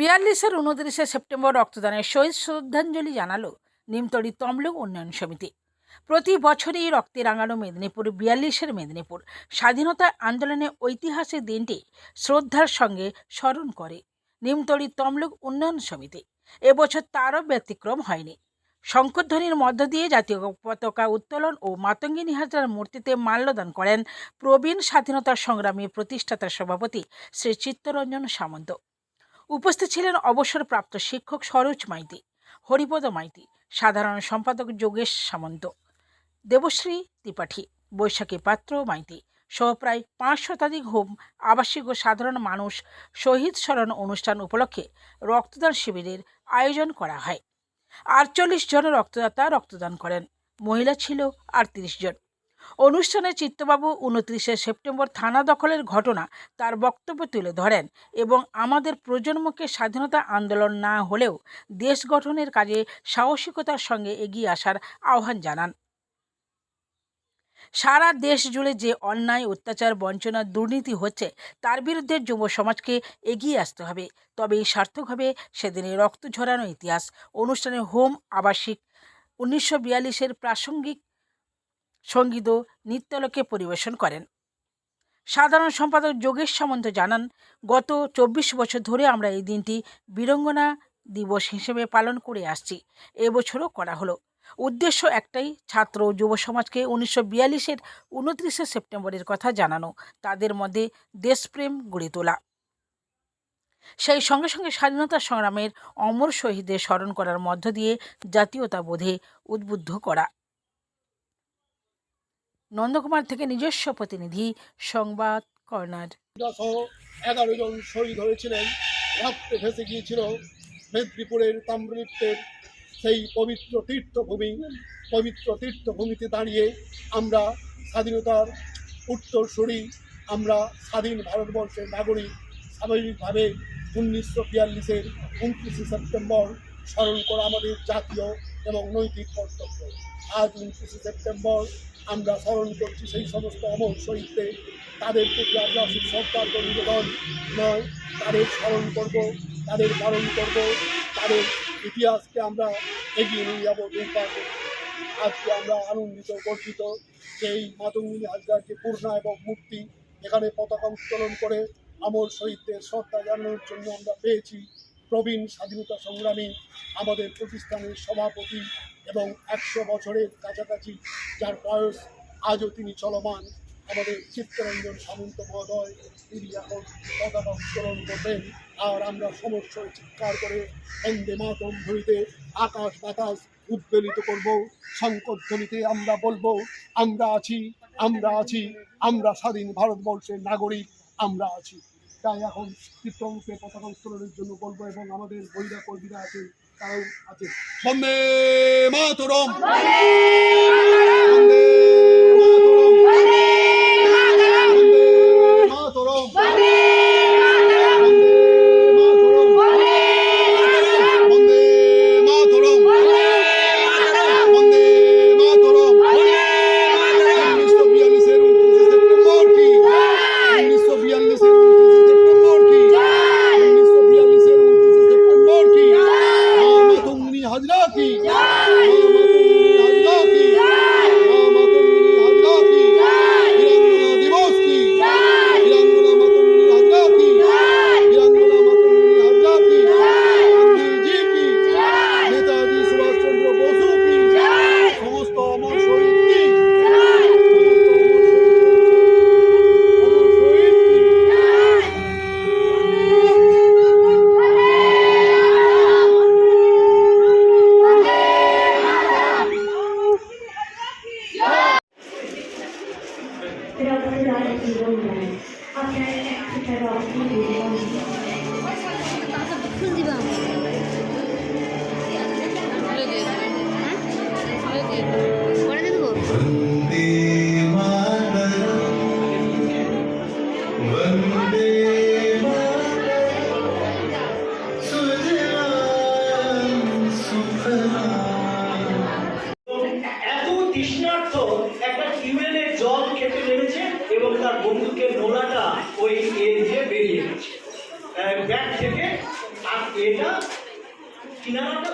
বিয়াল্লিশের উনত্রিশে সেপ্টেম্বর রক্তদানের শহীদ শ্রদ্ধাঞ্জলি জানালো নিমতলী তমলুক উন্নয়ন সমিতি। প্রতি বছরই রক্তে রাঙানো মেদিনীপুর বিয়াল্লিশের মেদিনীপুর স্বাধীনতা আন্দোলনে ঐতিহাসিক দিনটি শ্রদ্ধার সঙ্গে স্মরণ করে। নিমতলী তমলুক উন্নয়ন সমিতি এবছর তারও ব্যতিক্রম হয়নি। শঙ্করধ্বনির মধ্য দিয়ে জাতীয় পতাকা উত্তোলন ও মাতঙ্গিনী হাজরার মূর্তিতে মাল্যদান করেন প্রবীণ স্বাধীনতা সংগ্রামী প্রতিষ্ঠাতা সভাপতি শ্রী চিত্তরঞ্জন সামন্ত। উপস্থিত ছিলেন অবসরপ্রাপ্ত শিক্ষক সরোজ মাইতি, হরিপদ মাইতি, সাধারণ সম্পাদক যোগেশ সামন্ত, দেবশ্রী ত্রিপাঠী, বৈশাখী পাত্র মাইতি, সহ প্রায় পাঁচ শতাধিক হোম, আবাসিক ও সাধারণ মানুষ শহীদ স্মরণ অনুষ্ঠান উপলক্ষে রক্তদান শিবিরের আয়োজন করা হয়। আটচল্লিশ জন রক্তদাতা রক্তদান করেন। মহিলা ছিল আটত্রিশ জন। অনুষ্ঠানে চিত্তবাবু উনত্রিশে সেপ্টেম্বর থানা দখলের ঘটনা তার বক্তব্য তুলে ধরেন এবং আমাদের প্রজন্মকে স্বাধীনতা আন্দোলন না হলেও দেশ গঠনের কাজে সাহসিকতার সঙ্গে এগিয়ে আসার আহ্বান জানান। সারা দেশ জুড়ে যে অন্যায়, অত্যাচার বঞ্চনা দুর্নীতি হচ্ছে, তার বিরুদ্ধে যুব সমাজকে এগিয়ে আসতে হবে। তবেই সার্থক হবে সেদিনের রক্ত ঝরানো ইতিহাস। অনুষ্ঠানে হোম আবাসিক উনিশশো বিয়াল্লিশের প্রাসঙ্গিক সংগীত ও নৃত্যলোকে পরিবেশন করেন। সাধারণ সম্পাদক যোগেশ সামন্ত জানান, গত চব্বিশ বছর ধরে আমরা এই দিনটি বীরঙ্গনা দিবস হিসেবে পালন করে আসছি। এবছরও করা হলো। উদ্দেশ্য একটাই, ছাত্র যুব সমাজকে উনিশশো বিয়াল্লিশের উনত্রিশে সেপ্টেম্বরের কথা জানানো, তাদের মধ্যে দেশপ্রেম গড়ে তোলা। সেই সঙ্গে সঙ্গে স্বাধীনতা সংগ্রামের অমর শহীদদের স্মরণ করার মধ্য দিয়ে জাতীয়তাবোধে উদ্বুদ্ধ করা। নন্দকুমার থেকে নিজস্ব প্রতিনিধি, সংবাদ কর্নার। এগারো জন শহীদ হয়েছিলেন। রক্তে ভেসে গিয়েছিল মেদিনীপুরের তাম্রলিপ্তের সেই পবিত্র তীর্থভূমি। পবিত্র তীর্থভূমিতে দাঁড়িয়ে আমরা স্বাধীনতার উত্তরসূরি, আমরা স্বাধীন ভারতবর্ষের নাগরিক, স্বাভাবিকভাবে উনিশশো বিয়াল্লিশের উনত্রিশে সেপ্টেম্বর স্মরণ করা আমাদের জাতীয় এবং নৈতিক কর্তব্য। আজ উনত্রিশে সেপ্টেম্বর আমরা স্মরণ করছি সেই সমস্ত অমর শহীদদের। তাদের প্রতি আমরা সরকার নিবেদন নয়। তাদের স্মরণ করব, তাদের পালন করব, তাদের ইতিহাসকে আমরা এগিয়ে নিয়ে যাব দুর্বার আজকে আমরা আনন্দিত, গর্বিত এই মাতঙ্গিনী হাজরার যে পূর্ণা এবং মূর্তি এখানে পতাকা উত্তোলন করে আমর শহীদদের শ্রদ্ধা জানানোর জন্য আমরা পেয়েছি। প্রবীণ স্বাধীনতা সংগ্রামী, আমাদের প্রতিষ্ঠানের সভাপতি এবং একশো বছরের কাছাকাছি যার বয়স আজও তিনি চলমান, আমাদের চিত্তরঞ্জন সামন্ত মহোদয়, তিনি এখন পতাকা উত্তোলন করবেন। আর আমরা সমস্ত চিৎকার করে বন্দে মাতম ধ্বনিতে আকাশ বাতাস উদ্বেলিত করব। শঙ্করধ্বনিতে আমরা বলব, আমরা আছি আমরা আছি, আমরা স্বাধীন ভারতবর্ষের নাগরিক, আমরা আছি। তাই এখন চিত্রমুখে পতাকা উত্তোলনের জন্য বলব এবং আমাদের বহিরা কর্মীরা আছে তারাও আছে বন্দে মাতরম! তৃষ্ণার্থ একটা টিউবওয়েলের জল খেতে এবং তার বন্দুকের নোলাটা ওই কিনারাটা